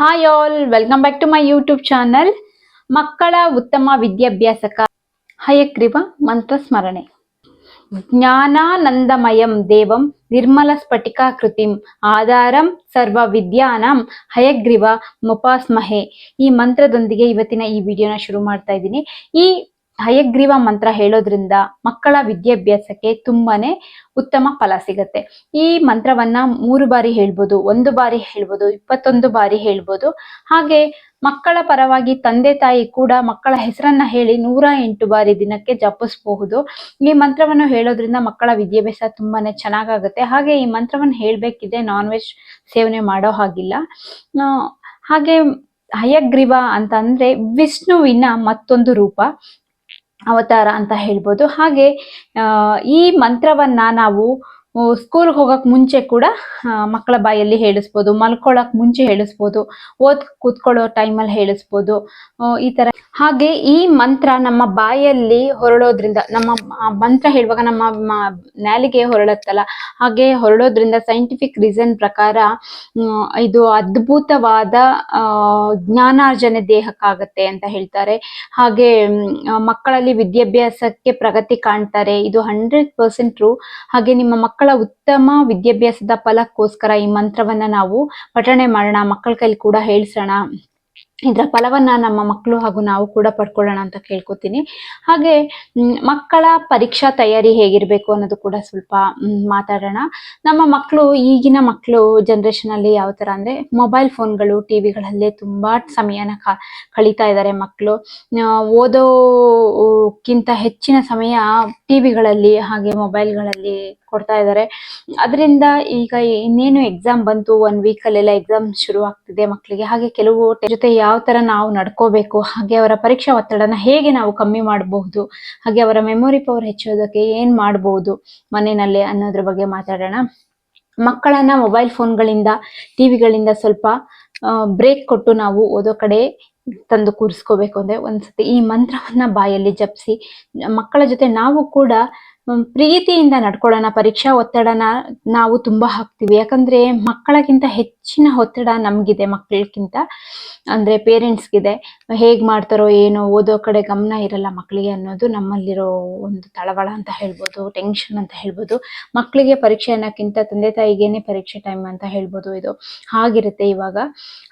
Hi all welcome back to my YouTube channel ಮಕ್ಕಳ ಉತ್ತಮ ವಿದ್ಯಾಭ್ಯಾಸಕ ಹಯಗ್ರೀವ ಮಂತ್ರ ಸ್ಮರಣೆ ಜ್ಞಾನಾನಂದಮಯಂ ದೇವಂ ನಿರ್ಮಲ ಸ್ಫಟಿಕಾಕೃತಿಂ ಆಧಾರಂ ಸರ್ವ ವಿದ್ಯಾನಾಂ ಹಯಗ್ರೀವ ಮುಪಾಸ್ಮಹೆ. ಈ ಮಂತ್ರದೊಂದಿಗೆ ಇವತ್ತಿನ ಈ ವಿಡಿಯೋನ ಶುರು ಮಾಡ್ತಾ ಇದ್ದೀನಿ. ಈ ಹಯಗ್ರೀವ ಮಂತ್ರ ಹೇಳೋದ್ರಿಂದ ಮಕ್ಕಳ ವಿದ್ಯಾಭ್ಯಾಸಕ್ಕೆ ತುಂಬಾನೇ ಉತ್ತಮ ಫಲ ಸಿಗತ್ತೆ. ಈ ಮಂತ್ರವನ್ನ ಮೂರು ಬಾರಿ ಹೇಳ್ಬೋದು, ಒಂದು ಬಾರಿ ಹೇಳ್ಬೋದು, ಇಪ್ಪತ್ತೊಂದು ಬಾರಿ ಹೇಳ್ಬೋದು. ಹಾಗೆ ಮಕ್ಕಳ ಪರವಾಗಿ ತಂದೆ ತಾಯಿ ಕೂಡ ಮಕ್ಕಳ ಹೆಸರನ್ನ ಹೇಳಿ ನೂರ ಎಂಟು ಬಾರಿ ದಿನಕ್ಕೆ ಜಪಿಸಬಹುದು. ಈ ಮಂತ್ರವನ್ನು ಹೇಳೋದ್ರಿಂದ ಮಕ್ಕಳ ವಿದ್ಯಾಭ್ಯಾಸ ತುಂಬಾನೇ ಚೆನ್ನಾಗಾಗುತ್ತೆ. ಹಾಗೆ ಈ ಮಂತ್ರವನ್ನು ಹೇಳ್ಬೇಕಿದೆ ನಾನ್ ವೆಜ್ ಸೇವನೆ ಮಾಡೋ ಹಾಗಿಲ್ಲ. ಹಾಗೆ ಹಯಗ್ರೀವ ಅಂತ ಅಂದ್ರೆ ವಿಷ್ಣುವಿನ ಮತ್ತೊಂದು ರೂಪ. ಅವತಾರ ಅಂತ ಹೇಳ್ಬೋದು. ಹಾಗೆ ಈ ಮಂತ್ರವನ್ನ ನಾವು ಸ್ಕೂಲ್ಗೆ ಹೋಗಕ್ ಮುಂಚೆ ಕೂಡ ಮಕ್ಕಳ ಬಾಯಲ್ಲಿ ಹೇಳಿಸ್ಬೋದು, ಮಲ್ಕೊಳಕ್ ಮುಂಚೆ ಹೇಳಿಸ್ಬೋದು, ಓದ್, ಕೂತ್ಕೊಳ್ಳೋ ಟೈಮಲ್ಲಿ ಹೇಳಿಸ್ಬೋದು ಈ ತರ. ಹಾಗೆ ಈ ಮಂತ್ರ ನಮ್ಮ ಬಾಯಲ್ಲಿ ಹೊರಡೋದ್ರಿಂದ ನಮ್ಮ ಮಂತ್ರ ಹೇಳುವಾಗ ನಮ್ಮ ನಾಲಿಗೆ ಹೊರಡತ್ತಲ್ಲ ಹಾಗೆ ಹೊರಡೋದ್ರಿಂದ ಸೈಂಟಿಫಿಕ್ ರೀಸನ್ ಪ್ರಕಾರ ಇದು ಅದ್ಭುತವಾದ ಜ್ಞಾನಾರ್ಜನೆ ದೇಹಕ್ಕಾಗತ್ತೆ ಅಂತ ಹೇಳ್ತಾರೆ. ಹಾಗೆ ಮಕ್ಕಳಲ್ಲಿ ವಿದ್ಯಾಭ್ಯಾಸಕ್ಕೆ ಪ್ರಗತಿ ಕಾಣ್ತಾರೆ, ಇದು ಹಂಡ್ರೆಡ್ ಪರ್ಸೆಂಟ್ ಟ್ರೂ ಹಾಗೆ ನಿಮ್ಮ ಉತ್ತಮ ವಿದ್ಯಾಭ್ಯಾಸದ ಫಲಕ್ಕೋಸ್ಕರ ಈ ಮಂತ್ರವನ್ನ ನಾವು ಪಠಣೆ ಮಾಡೋಣ. ಮಕ್ಕಳ ಕೈಲಿ ಕೂಡ ಹೇಳ್ಸೋಣ. ಇದರ ಫಲವನ್ನು ನಮ್ಮ ಮಕ್ಕಳು ಹಾಗೂ ನಾವು ಕೂಡ ಪಡ್ಕೊಳ್ಳೋಣ ಅಂತ ಕೇಳ್ಕೊತೀನಿ. ಹಾಗೆ ಮಕ್ಕಳ ಪರೀಕ್ಷಾ ತಯಾರಿ ಹೇಗಿರ್ಬೇಕು ಅನ್ನೋದು ಕೂಡ ಸ್ವಲ್ಪ ಮಾತಾಡೋಣ. ನಮ್ಮ ಮಕ್ಕಳು ಈಗಿನ ಮಕ್ಕಳು ಜನರೇಷನ್ ಅಲ್ಲಿ ಯಾವ ತರ ಅಂದ್ರೆ ಮೊಬೈಲ್ ಫೋನ್ಗಳು ಟಿವಿಗಳಲ್ಲೇ ತುಂಬಾ ಸಮಯನ ಕಳೀತಾ ಇದ್ದಾರೆ ಮಕ್ಕಳು ಓದೋಕ್ಕಿಂತ ಹೆಚ್ಚಿನ ಸಮಯ ಟಿವಿಗಳಲ್ಲಿ ಹಾಗೆ ಮೊಬೈಲ್ಗಳಲ್ಲಿ ಕೊಡ್ತಾ ಇದ್ದಾರೆ ಅದರಿಂದ ಈಗ ಇನ್ನೇನು ಎಕ್ಸಾಮ್ ಬಂತು ಒನ್ ವೀಕ್ ಅಲ್ಲೆಲ್ಲ ಎಕ್ಸಾಮ್ ಶುರು ಆಗ್ತಿದೆ ಮಕ್ಕಳಿಗೆ ಹಾಗೆ ಕೆಲವು ಜೊತೆ ತರ ನಾವು ನಡ್ಕೋಬೇಕು, ಹಾಗೆ ಅವರ ಪರೀಕ್ಷಾ ಒತ್ತಡನ ಹೇಗೆ ನಾವು ಕಮ್ಮಿ ಮಾಡಬಹುದು, ಹಾಗೆ ಅವರ ಮೆಮೊರಿ ಪವರ್ ಹೆಚ್ಚೋದಕ್ಕೆ ಏನ್ ಮಾಡಬಹುದು ಮನೆಯಲ್ಲಿ ಅನ್ನೋದ್ರ ಬಗ್ಗೆ ಮಾತಾಡೋಣ. ಮಕ್ಕಳನ್ನ ಮೊಬೈಲ್ ಫೋನ್ಗಳಿಂದ ಟಿವಿಗಳಿಂದ ಸ್ವಲ್ಪ ಬ್ರೇಕ್ ಕೊಟ್ಟು ನಾವು ಓದೋ ಕಡೆ ತಂದು ಕೂರಿಸ್ಕೋಬೇಕು ಅಂದ್ರೆ ಒಂದ್ಸತಿ ಈ ಮಂತ್ರವನ್ನ ಬಾಯಲ್ಲಿ ಜಪಿಸಿ, ಮಕ್ಕಳ ಜೊತೆ ನಾವು ಕೂಡ ಪ್ರೀತಿಯಿಂದ ನಡ್ಕೊಳ್ಳೋಣ. ಪರೀಕ್ಷಾ ಒತ್ತಡನ ನಾವು ತುಂಬಾ ಹಾಕ್ತೀವಿ. ಯಾಕಂದ್ರೆ ಮಕ್ಕಳಕ್ಕಿಂತ ಹೆಚ್ಚಿನ ಒತ್ತಡ ನಮ್ಗಿದೆ ಮಕ್ಕಳಕ್ಕಿಂತ ಅಂದ್ರೆ ಪೇರೆಂಟ್ಸ್ಗಿದೆ, ಹೇಗ್ ಮಾಡ್ತಾರೋ ಏನೋ ಓದೋ ಕಡೆ ಗಮನ ಇರಲ್ಲ ಮಕ್ಕಳಿಗೆ ಅನ್ನೋದು ನಮ್ಮಲ್ಲಿರೋ ಒಂದು ತಳವಳ ಅಂತ ಹೇಳ್ಬೋದು ಟೆನ್ಷನ್ ಅಂತ ಹೇಳ್ಬೋದು. ಮಕ್ಕಳಿಗೆ ಪರೀಕ್ಷೆ ಅನ್ನೋಕ್ಕಿಂತ ತಂದೆ ತಾಯಿಗೇನೆ ಪರೀಕ್ಷೆ ಟೈಮ್ ಅಂತ ಹೇಳ್ಬೋದು ಇದು. ಹಾಗಿರುತ್ತೆ ಇವಾಗ.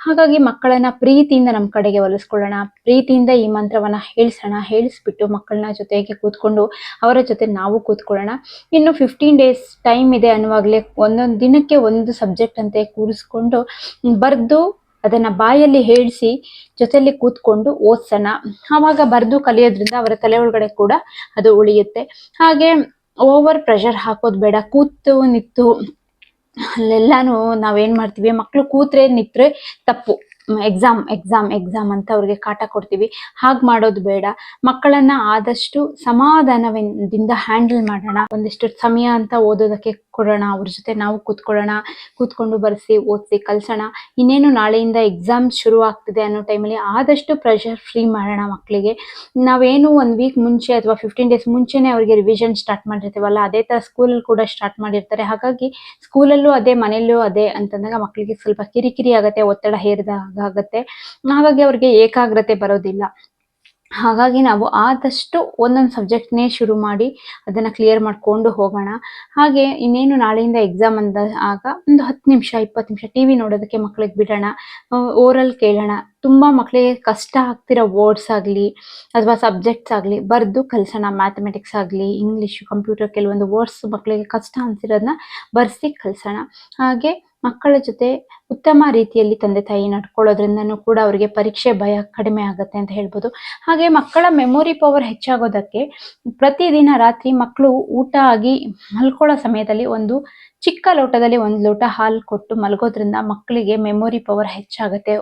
ಹಾಗಾಗಿ ಮಕ್ಕಳನ್ನ ಪ್ರೀತಿಯಿಂದ ನಮ್ಮ ಕಡೆಗೆ ಒಲಿಸ್ಕೊಳ್ಳೋಣ, ಪ್ರೀತಿಯಿಂದ ಈ ಮಂತ್ರವನ್ನ ಹೇಳಿಸೋಣ, ಹೇಳಿಸ್ಬಿಟ್ಟು ಮಕ್ಕಳನ್ನ ಜೊತೆಗೆ ಕೂತ್ಕೊಂಡು ಅವರ ಜೊತೆ ನಾವು ಕೂತ್ಕೊಳ್ಳೋಣ. ಇನ್ನು ಫಿಫ್ಟೀನ್ ಡೇಸ್ ಟೈಮ್ ಇದೆ ಅನ್ನುವಾಗಲೇ ಒಂದೊಂದು ದಿನಕ್ಕೆ ಒಂದು ಸಬ್ಜೆಕ್ಟ್ ಅಂತೆ ಕೂರಿಸ್ಕೊಂಡು ಬರೆದು ಅದನ್ನ ಬಾಯಲ್ಲಿ ಹೇಳಿಸಿ ಜೊತೆಯಲ್ಲಿ ಕೂತ್ಕೊಂಡು ಓದ್ಸೋಣ. ಆವಾಗ ಬರೆದು ಕಲಿಯೋದ್ರಿಂದ ಅವರ ತಲೆ ಒಳಗಡೆ ಕೂಡ ಅದು ಉಳಿಯುತ್ತೆ. ಹಾಗೆ ಓವರ್ ಪ್ರೆಷರ್ ಹಾಕೋದು ಬೇಡ, ಕೂತು ನಿಂತು. ಅಲ್ಲೆಲ್ಲಾನು ನಾವೇನ್ ಮಾಡ್ತೀವಿ ಮಕ್ಕಳು ಕೂತ್ರೆ ನಿತ್ರೆ ತಪ್ಪು. ಎಕ್ಸಾಮ್ ಎಕ್ಸಾಮ್ ಎಕ್ಸಾಮ್ ಅಂತ ಅವ್ರಿಗೆ ಕಾಟ ಕೊಡ್ತೀವಿ. ಹಾಗೆ ಮಾಡೋದು ಬೇಡ. ಮಕ್ಕಳನ್ನ ಆದಷ್ಟು ಸಮಾಧಾನದಿಂದ ಹ್ಯಾಂಡಲ್ ಮಾಡೋಣ. ಒಂದಿಷ್ಟು ಸಮಯ ಅಂತ ಓದೋದಕ್ಕೆ ಕೊಡೋಣ. ಅವ್ರ ಜೊತೆ ನಾವು ಕೂತ್ಕೊಳ್ಳೋಣ. ಕೂತ್ಕೊಂಡು ಬರ್ಸಿ, ಓದಿಸಿ, ಕಲಿಸೋಣ. ಇನ್ನೇನು ನಾಳೆಯಿಂದ ಎಕ್ಸಾಮ್ ಶುರು ಆಗ್ತಿದೆ ಅನ್ನೋ ಟೈಮಲ್ಲಿ ಆದಷ್ಟು ಪ್ರೆಷರ್ ಫ್ರೀ ಮಾಡೋಣ ಮಕ್ಕಳಿಗೆ ನಾವೇನು ಒಂದು ವೀಕ್ ಮುಂಚೆ ಅಥವಾ ಫಿಫ್ಟೀನ್ ಡೇಸ್ ಮುಂಚೆನೆ ಅವರಿಗೆ ರಿವಿಷನ್ ಸ್ಟಾರ್ಟ್ ಮಾಡಿರ್ತೀವಲ್ಲ, ಅದೇ ಥರ ಸ್ಕೂಲಲ್ಲಿ ಕೂಡ ಸ್ಟಾರ್ಟ್ ಮಾಡಿರ್ತಾರೆ. ಹಾಗಾಗಿ ಸ್ಕೂಲಲ್ಲೂ ಅದೇ, ಮನೆಯಲ್ಲೂ ಅದೇ ಅಂತಂದಾಗ ಮಕ್ಕಳಿಗೆ ಸ್ವಲ್ಪ ಕಿರಿಕಿರಿ ಆಗುತ್ತೆ, ಒತ್ತಡ ಹೇರಿದಾಗ ಆಗತ್ತೆ. ಹಾಗಾಗಿ ಅವ್ರಿಗೆ ಏಕಾಗ್ರತೆ ಬರೋದಿಲ್ಲ. ಹಾಗಾಗಿ ನಾವು ಆದಷ್ಟು ಒಂದೊಂದು ಸಬ್ಜೆಕ್ಟ್ನೇ ಶುರು ಮಾಡಿ ಅದನ್ನ ಕ್ಲಿಯರ್ ಮಾಡ್ಕೊಂಡು ಹೋಗೋಣ. ಹಾಗೆ ಇನ್ನೇನು ನಾಳೆಯಿಂದ ಎಕ್ಸಾಮ್ ಅಂದ ಆಗ ಒಂದು ಹತ್ತು ನಿಮಿಷ, ಇಪ್ಪತ್ತು ನಿಮಿಷ ಟಿವಿ ನೋಡೋದಕ್ಕೆ ಮಕ್ಕಳಿಗೆ ಬಿಡೋಣ. ಓರಲ್ ಕೇಳೋಣ. ತುಂಬಾ ಮಕ್ಕಳಿಗೆ ಕಷ್ಟ ಆಗ್ತಿರೋ ವರ್ಡ್ಸ್ ಆಗಲಿ ಅಥವಾ ಸಬ್ಜೆಕ್ಟ್ಸ್ ಆಗಲಿ ಬರೆದು ಕಲಿಸೋಣ ಮ್ಯಾಥಮೆಟಿಕ್ಸ್ ಆಗಲಿ ಇಂಗ್ಲೀಷ್ ಕಂಪ್ಯೂಟರ್ ಕೆಲವೊಂದು ವರ್ಡ್ಸ್ ಮಕ್ಕಳಿಗೆ ಕಷ್ಟ ಅನಿಸಿರೋದನ್ನ ಬರ್ಸಿ ಕಲಿಸೋಣ. ಹಾಗೆ ಮಕ್ಕಳ ಜೊತೆ ಉತ್ತಮ ರೀತಿಯಲ್ಲಿ ತಂದೆ ತಾಯಿ ನಡ್ಕೊಳ್ಳೋದ್ರಿಂದನೂ ಕೂಡ ಅವರಿಗೆ ಪರೀಕ್ಷೆ ಭಯ ಕಡಿಮೆ ಆಗುತ್ತೆ ಅಂತ ಹೇಳ್ಬೋದು. ಹಾಗೆ ಮಕ್ಕಳ ಮೆಮೊರಿ ಪವರ್ ಹೆಚ್ಚಾಗೋದಕ್ಕೆ ಪ್ರತಿದಿನ ರಾತ್ರಿ ಮಕ್ಕಳು ಊಟ ಆಗಿ ಮಲ್ಕೊಳ್ಳೋ ಸಮಯದಲ್ಲಿ ಒಂದು ಚಿಕ್ಕ ಲೋಟದಲ್ಲಿ ಒಂದು ಲೋಟ ಹಾಲು ಕೊಟ್ಟು ಮಲಗೋದ್ರಿಂದ ಮಕ್ಕಳಿಗೆ ಮೆಮೊರಿ ಪವರ್ ಹೆಚ್ಚಾಗುತ್ತೆ.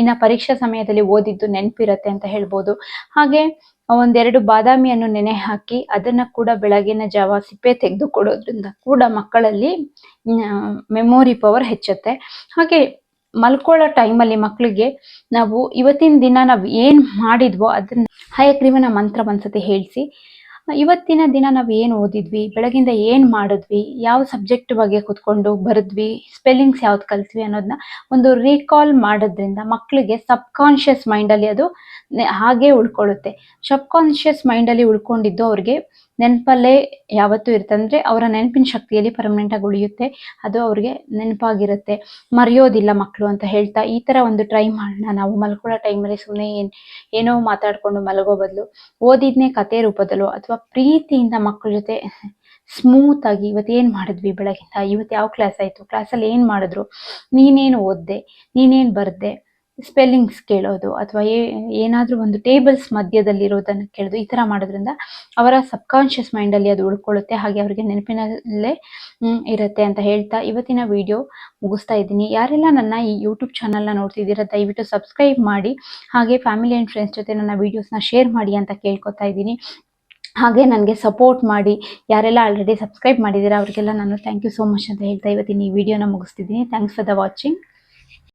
ಇನ್ನ ಪರೀಕ್ಷಾ ಸಮಯದಲ್ಲಿ ಓದಿದ್ದು ನೆನಪಿರುತ್ತೆ ಅಂತ ಹೇಳ್ಬೋದು. ಹಾಗೆ ಒಂದೆರಡು ಬಾದಾಮಿಯನ್ನು ನೆನೆ ಹಾಕಿ ಅದನ್ನ ಕೂಡ ಬೆಳಗಿನ ಜಾವ ಸಿಪ್ಪೆ ತೆಗೆದು ಕೊಡೋದ್ರಿಂದ ಕೂಡ ಮಕ್ಕಳಲ್ಲಿ ಮೆಮೊರಿ ಪವರ್ ಹೆಚ್ಚುತ್ತೆ. ಹಾಗೆ ಮಲ್ಕೊಳ್ಳೋ ಟೈಮಲ್ಲಿ ಮಕ್ಕಳಿಗೆ ನಾವು ಇವತ್ತಿನ ದಿನ ನಾವು ಏನು ಮಾಡಿದ್ವೋ ಅದನ್ನ, ಹಯಗ್ರೀವನ ಮಂತ್ರ ಒಂದ್ಸತಿ ಹೇಳಿಸಿ ಇವತ್ತಿನ ದಿನ ನಾವು ಏನು ಓದಿದ್ವಿ, ಬೆಳಗಿಂದ ಏನು ಮಾಡಿದ್ವಿ, ಯಾವ ಸಬ್ಜೆಕ್ಟ್ ಬಗ್ಗೆ ಕುತ್ಕೊಂಡು ಬರೆದ್ವಿ ಸ್ಪೆಲ್ಲಿಂಗ್ಸ್ ಯಾವ್ದು ಕಲ್ತ್ವಿ ಅನ್ನೋದನ್ನ ಒಂದು ರೀಕಾಲ್ ಮಾಡೋದ್ರಿಂದ ಮಕ್ಕಳಿಗೆ ಸಬ್ ಕಾನ್ಷಿಯಸ್ ಮೈಂಡಲ್ಲಿ ಅದು ಹಾಗೆ ಉಳ್ಕೊಳ್ಳುತ್ತೆ. ಸಬ್ ಕಾನ್ಷಿಯಸ್ ಮೈಂಡಲ್ಲಿ ಉಳ್ಕೊಂಡಿದ್ದು ಅವ್ರಿಗೆ ನೆನಪಲ್ಲೇ ಯಾವತ್ತೂ ಇರುತ್ತೆ. ಅಂದರೆ ಅವರ ನೆನಪಿನ ಶಕ್ತಿಯಲ್ಲಿ ಪರ್ಮನೆಂಟ್ ಆಗಿ ಉಳಿಯುತ್ತೆ. ಅದು ಅವ್ರಿಗೆ ನೆನಪಾಗಿರುತ್ತೆ. ಮರೆಯೋದಿಲ್ಲ ಮಕ್ಕಳು ಅಂತ ಹೇಳ್ತಾ ಈ ತರ ಒಂದು ಟ್ರೈ ಮಾಡೋಣ. ನಾವು ಮಲ್ಕೊಳ್ಳೋ ಟೈಮಲ್ಲಿ ಸುಮ್ಮನೆ ಏನು, ಏನೋ ಮಾತಾಡ್ಕೊಂಡು ಮಲಗೋ ಬದಲು ಓದಿದ್ನೇ ಕತೆ ರೂಪದಲ್ಲೋ ಅಥವಾ ಪ್ರೀತಿಯಿಂದ ಮಕ್ಕಳ ಜೊತೆ ಸ್ಮೂತ್ ಆಗಿ ಇವತ್ತು ಏನು ಮಾಡಿದ್ವಿ ಬೆಳಗಿಂದ? ಇವತ್ತು ಯಾವ ಕ್ಲಾಸ್ ಆಯಿತು? ಕ್ಲಾಸಲ್ಲಿ ಏನು ಮಾಡಿದ್ರು? ನೀನೇನು ಓದ್ದೆ? ನೀನೇನು ಬರೆದೆ? ಸ್ಪೆಲ್ಲಿಂಗ್ಸ್ ಕೇಳೋದು ಅಥವಾ ಏನಾದರೂ ಒಂದು ಟೇಬಲ್ಸ್ ಮಧ್ಯದಲ್ಲಿರೋದನ್ನು ಕೇಳೋದು ಈ ಥರ ಮಾಡೋದ್ರಿಂದ ಅವರ ಸಬ್ಕಾನ್ಷಿಯಸ್ ಮೈಂಡಲ್ಲಿ ಅದು ಉಳ್ಕೊಳ್ಳುತ್ತೆ. ಹಾಗೆ ಅವರಿಗೆ ನೆನಪಿನಲ್ಲೇ ಇರುತ್ತೆ ಅಂತ ಹೇಳ್ತಾ ಇವತ್ತಿನ ವಿಡಿಯೋ ಮುಗಿಸ್ತಾ ಇದ್ದೀನಿ. ಯಾರೆಲ್ಲ ನನ್ನ ಈ ಯೂಟ್ಯೂಬ್ ಚಾನಲ್ನ ನೋಡ್ತಿದ್ದೀರಾ, ದಯವಿಟ್ಟು ಸಬ್ಸ್ಕ್ರೈಬ್ ಮಾಡಿ, ಹಾಗೆ ಫ್ಯಾಮಿಲಿ ಆ್ಯಂಡ್ ಫ್ರೆಂಡ್ಸ್ ಜೊತೆ ನನ್ನ ವೀಡಿಯೋಸ್ನ ಶೇರ್ ಮಾಡಿ ಅಂತ ಕೇಳ್ಕೊತಾ ಇದ್ದೀನಿ. ಹಾಗೆ ನನಗೆ ಸಪೋರ್ಟ್ ಮಾಡಿ, ಯಾರೆಲ್ಲ ಆಲ್ರೆಡಿ ಸಬ್ಸ್ಕ್ರೈಬ್ ಮಾಡಿದ್ದೀರಾ, ಅವರಿಗೆಲ್ಲ ನಾನು ಥ್ಯಾಂಕ್ ಯು ಸೋ ಮಚ್ ಅಂತ ಹೇಳ್ತಾ ಇವತ್ತಿನ ಈ ವಿಡಿಯೋನ ಮುಗಿಸ್ತಿದ್ದೀನಿ. Thanks for the watching